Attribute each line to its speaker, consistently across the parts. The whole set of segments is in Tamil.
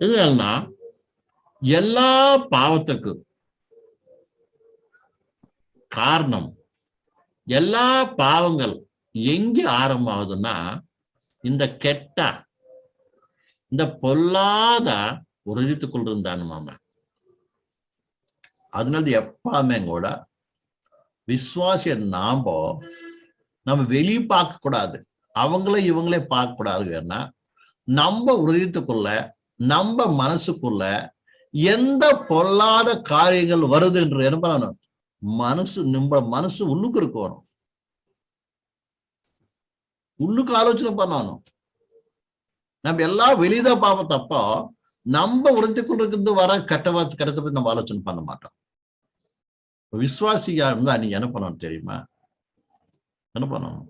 Speaker 1: என்னன்னா எல்லா பாவத்துக்கும் காரணம் எல்லா பாவங்கள் எங்க ஆரம்பமாகுதுன்னா இந்த கெட்ட இந்த பொல்லாத உறுதித்துக்குள் கொண்டிருந்தான் மாம. அதனால எப்பவுமே கூட விசுவாசிய நாம நம்ம வெளியே பார்க்க கூடாது அவங்களே இவங்களே பார்க்க கூடாதுன்னா நம்ம உறுதித்துக்குள்ள நம்ம மனசுக்குள்ள எந்த பொல்லாத காரியங்கள் வருது என்று என்ன பண்ணணும் மனசு நம்ம மனசு உள்ளுக்கு இருக்கணும் உள்ளுக்கு ஆலோசனை பண்ணணும். நம்ம எல்லாம் வெளியதா பார்ப்போம் தப்போ நம்ம உறுதிக்குள்ள இருந்து வர கட்டவா கட்டத்தை பத்தி நம்ம ஆலோசனை பண்ண மாட்டோம். விசுவாசியா இருந்தா நீங்க என்ன பண்ணணும் தெரியுமா? என்ன பண்ணணும்?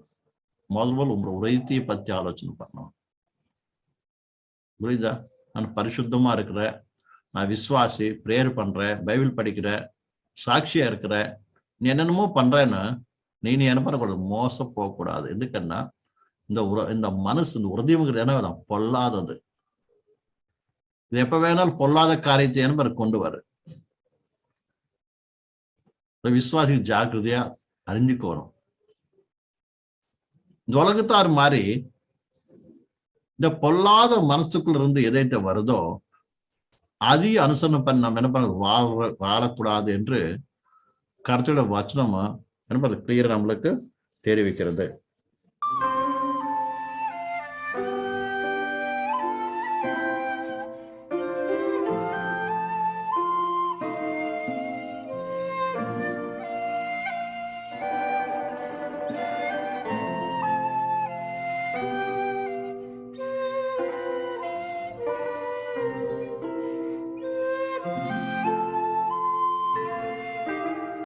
Speaker 1: முதல் முதல் உங்க பத்தி ஆலோசனை பண்ணணும். புரியுதா? நான் பரிசுத்தமா இருக்கிற நான் விசுவாசி ப்ரேயர் பண்றேன் பைபிள் படிக்கிற சாட்சியா இருக்கிற நீ என்னென்னமோ பண்றேன்னு நீ நீ என்ன பண்ணக்கூடாது? மோசம் போகக்கூடாது. எதுக்குன்னா இந்த உர இந்த மனசு இந்த உறுதிங்கிறது என்ன வேணும்? பொல்லாதது. இது எப்ப வேணாலும் பொல்லாத காரியத்தை என்ன கொண்டு வரு. விசுவாசி ஜாக்கிரதையா அறிஞ்சுக்கணும். இந்த உலகத்தார் மாதிரி இந்த பொல்லாத மனசுக்குள்ள இருந்து எதைட்ட வருதோ அதையும் அனுசரணம் பண்ண நம்ம என்ன பண்ண வாழ வாழக்கூடாது என்று கருத்தோட வச்சனமா என்ன பண்ணுறது கிளியர் நம்மளுக்கு தெரிவிக்கிறது.